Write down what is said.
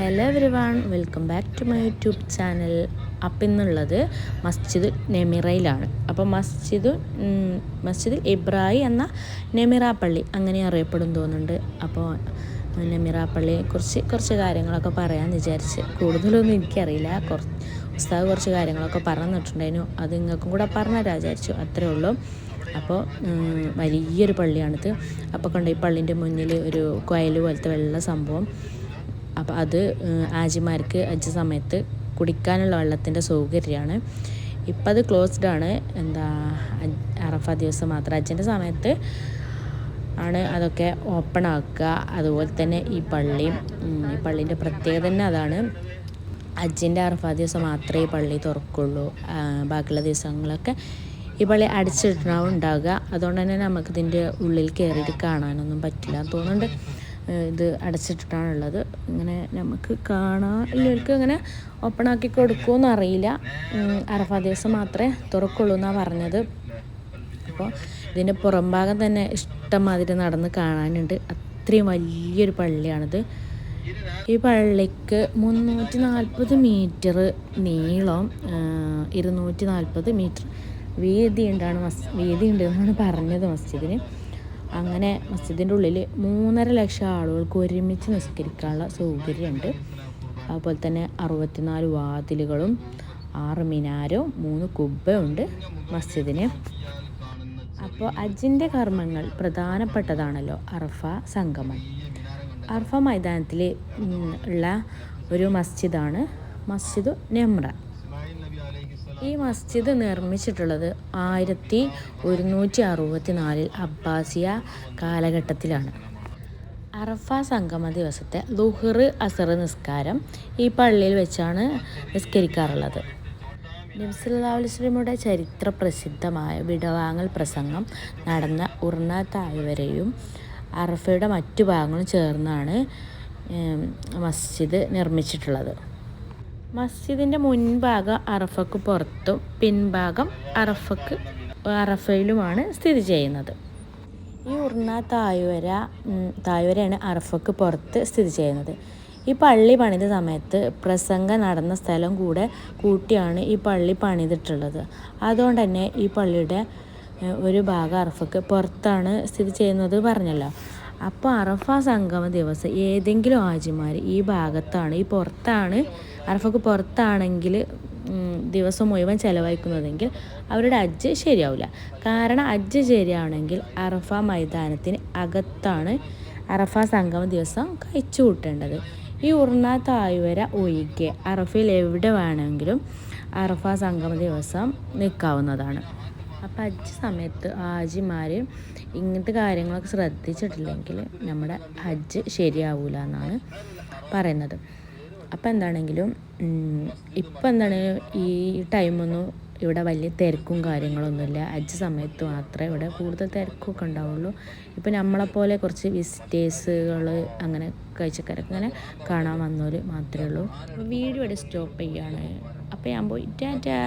Hello everyone welcome back to my YouTube channel അപ്പം ഇന്നുള്ളത് മസ്ജിദ് നെമിറയിലാണ്. അപ്പോൾ മസ്ജിദ് മസ്ജിദ് ഇബ്രാഹിം എന്ന നെമിറ പള്ളി അങ്ങനെ അറിയപ്പെടും തോന്നുന്നുണ്ട്. അപ്പോൾ നെമിറ പള്ളിയെ കുറിച്ച് കാര്യങ്ങളൊക്കെ പറയാമെന്ന് വിചാരിച്ച് കൂടുതലൊന്നും എനിക്കറിയില്ല. കുറച്ച് ഉസ്താദ് കുറച്ച് കാര്യങ്ങളൊക്കെ പറഞ്ഞിട്ടുണ്ടായിരുന്നു. അത് നിങ്ങൾക്കും കൂടെ പറഞ്ഞുതരാ വിചാരിച്ചു. അത്രേ ഉള്ളൂ. അപ്പോൾ വലിയൊരു പള്ളിയാണിത്. അപ്പോൾ കണ്ടോ ഈ പള്ളിന്റെ മുന്നിൽ ഒരു കൊയൽ പോലത്തെ വെള്ള സംഭവം. അപ്പോൾ അത് ആജിമാർക്ക് അഞ്ച് സമയത്ത് കുടിക്കാനുള്ള വെള്ളത്തിന്റെ സൗകര്യമാണ്. ഇപ്പം അത് ക്ലോസ്ഡ് ആണ്. എന്താ അറഫ ദിവസം മാത്രം. അച്ഛന്റെ സമയത്ത് ആണ് അതൊക്കെ ഓപ്പൺ ആക്കുക. അതുപോലെ തന്നെ ഈ പള്ളി ഈ പള്ളീന്റെ പ്രത്യേകത തന്നെ അതാണ്. അജ്ജിന്റെ അറഫ ദിവസം മാത്രമേ ഈ പള്ളി തുറക്കുള്ളൂ. ബാക്കിയുള്ള ദിവസങ്ങളൊക്കെ ഈ പള്ളി അടിച്ചിട്ടാവും ഉണ്ടാവുക. അതുകൊണ്ട് തന്നെ നമുക്കിതിന്റെ ഉള്ളിൽ കയറിയിട്ട് കാണാനൊന്നും പറ്റില്ല തോന്നുന്നുണ്ട്. ഇത് അടച്ചിട്ടിട്ടാണുള്ളത്. ഇങ്ങനെ നമുക്ക് കാണാൻ എല്ലാവർക്കും ഇങ്ങനെ ഓപ്പൺ ആക്കി കൊടുക്കുമെന്ന് അറിയില്ല. അറഫ ദിവസം മാത്രമേ തുറക്കുള്ളൂ എന്നാണ് പറഞ്ഞത്. അപ്പോൾ ഇതിന്റെ പുറംഭാഗം തന്നെ ഇഷ്ടംമാതിരി നടന്ന് കാണാനുണ്ട്. അത്രയും വലിയൊരു പള്ളിയാണിത്. ഈ പള്ളിക്ക് മുന്നൂറ്റി നാൽപ്പത് മീറ്റർ നീളം ഇരുന്നൂറ്റി നാൽപ്പത് മീറ്റർ വീതി ഉണ്ടാണ് മസ് വീതി ഉണ്ട് എന്നാണ് പറഞ്ഞത് മസ്ജിദിന്. അങ്ങനെ മസ്ജിദിന്റെ ഉള്ളിൽ മൂന്നര ലക്ഷം ആളുകൾക്ക് ഒരുമിച്ച് നിസ്കരിക്കാനുള്ള സൗകര്യമുണ്ട്. അതുപോലെ തന്നെ അറുപത്തിനാല് വാതിലുകളും ആറ് മിനാരും മൂന്ന് കുബ്ബയുണ്ട് മസ്ജിദിന്. അപ്പോൾ അജിന്റെ കർമ്മങ്ങൾ പ്രധാനപ്പെട്ടതാണല്ലോ അർഫ സംഗമം. അർഫ മൈതാനത്തിൽ ഉള്ള ഒരു മസ്ജിദാണ് മസ്ജിദ് നെമ്ര. ഈ മസ്ജിദ് നിർമ്മിച്ചിട്ടുള്ളത് ആയിരത്തി ഒരുന്നൂറ്റി അറുപത്തി നാലിൽ അബ്ബാസിയ കാലഘട്ടത്തിലാണ്. അറഫ സംഗമ ദിവസത്തെ ലുഹർ അസർ നിസ്കാരം ഈ പള്ളിയിൽ വെച്ചാണ് നിസ്കരിക്കാറുള്ളത്. നബ്സല്ലാസ്ലമിയുടെ ചരിത്ര പ്രസിദ്ധമായ വിടവാങ്ങൽ പ്രസംഗം നടന്ന ഉർണ താഴ്വരയും അറഫയുടെ മറ്റു ഭാഗങ്ങളും ചേർന്നാണ് മസ്ജിദ് നിർമ്മിച്ചിട്ടുള്ളത്. മസ്ജിദിന്റെ മുൻഭാഗം അറഫക്ക് പുറത്തും പിൻഭാഗം അറഫക്ക് അറഫയിലുമാണ് സ്ഥിതി ചെയ്യുന്നത്. ഈ ഉർണ താഴ്വര തായുവരയാണ് അറഫക്ക് പുറത്ത് സ്ഥിതി ചെയ്യുന്നത്. ഈ പള്ളി പണിത സമയത്ത് പ്രസംഗം നടന്ന സ്ഥലം കൂടെ കൂട്ടിയാണ് ഈ പള്ളി പണിതിട്ടുള്ളത്. അതുകൊണ്ട് തന്നെ ഈ പള്ളിയുടെ ഒരു ഭാഗം അറഫക്ക് പുറത്താണ് സ്ഥിതി ചെയ്യുന്നത് പറഞ്ഞല്ലോ. അപ്പോൾ അറഫ സംഗമ ദിവസം ഏതെങ്കിലും ആജിമാർ ഈ ഭാഗത്താണ് ഈ പുറത്താണ് അറഫക്ക് പുറത്താണെങ്കിൽ ദിവസം മുഴുവൻ ചിലവഴിക്കുന്നതെങ്കിൽ അവരുടെ അജ്ജ് ശരിയാവില്ല. കാരണം അജ്ജ് ശരിയാവണമെങ്കിൽ അറഫ മൈതാനത്തിന് അകത്താണ് അറഫ സംഗമ ദിവസം കഴിച്ചു കൂട്ടേണ്ടത്. ഈ ഉർണ താഴ്വര ഒഴികെ അറഫയിൽ എവിടെ വേണമെങ്കിലും അറഫ സംഗമ ദിവസം നിൽക്കാവുന്നതാണ്. അപ്പോൾ ഹജ്ജ് സമയത്ത് ഹാജിമാർ ഇങ്ങനത്തെ കാര്യങ്ങളൊക്കെ ശ്രദ്ധിച്ചിട്ടില്ലെങ്കിൽ നമ്മുടെ ഹജ്ജ് ശരിയാവൂല എന്നാണ് പറയുന്നത്. അപ്പം എന്താണെങ്കിലും ഇപ്പം എന്താണ് ഈ ടൈമൊന്നും ഇവിടെ വലിയ തിരക്കും കാര്യങ്ങളൊന്നുമില്ല. അജ്ജ് സമയത്ത് മാത്രമേ ഇവിടെ കൂടുതൽ തിരക്കൊക്കെ ഉണ്ടാവുള്ളൂ. ഇപ്പം നമ്മളെപ്പോലെ കുറച്ച് വിസിറ്റേഴ്സുകൾ അങ്ങനെ കഴിച്ചക്കാരൊക്കെ അങ്ങനെ കാണാൻ വന്നവർ മാത്രമേ ഉള്ളൂ. വീഡിയോ ഇവിടെ സ്റ്റോപ്പ് ചെയ്യാണ്. അപ്പോൾ ഞാൻ പോയി. ടാറ്റാ.